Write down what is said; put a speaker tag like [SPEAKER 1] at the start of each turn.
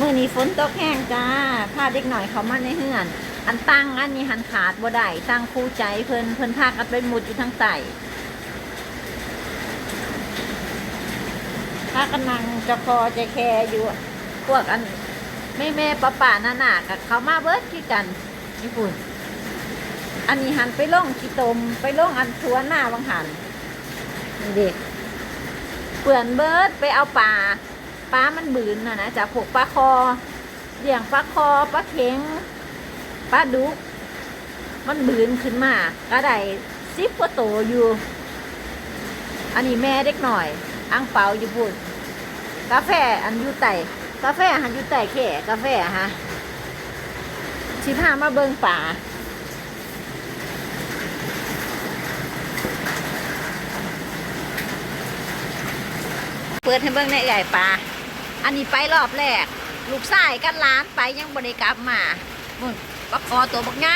[SPEAKER 1] มื่อนี้ฝนตกแห้งจ้าพาเด็กหน่อยเขามาในเฮือน อันตั้งอันนี้หันขาดบ่ได้ตั้งคู่ใจเพิ่นเพิ่นพากันไปหมุดอยู่ทางใต้พากันนั่งจะคอจะแคอยู่พวกอันแม่แม่ป้าป่านาหนากับเขามาเบิร์ดคือกันญี่ปุ่นอันนี้หันไปล่องกีตม ไปล่องอันสวนหน้าวังหันนี่เด็กเปื่อนเบิร์ดไปเอาปลา ปลามันบืนนะนะจากพวกปลาคอเลี้ยงปลาคอปลาเข็งปลาดุก มันบืนขึ้นมาก็ได้สิบกว่าโตอยู่ อันนี้แม่เด็กหน่อยอังเปาอยู่ปุ่นกาแฟอันอยู่ไต่กาแฟหันอยู่ไต่แข่กาแฟฮะสิพามาเบิงป่าเปิดให้เบิ่งในใหญ่ปลา อันนี้ไปรอบแรก ลูกชายกันล้านไปยังบริกรรมมามึงปลาคอตัวบักง่าย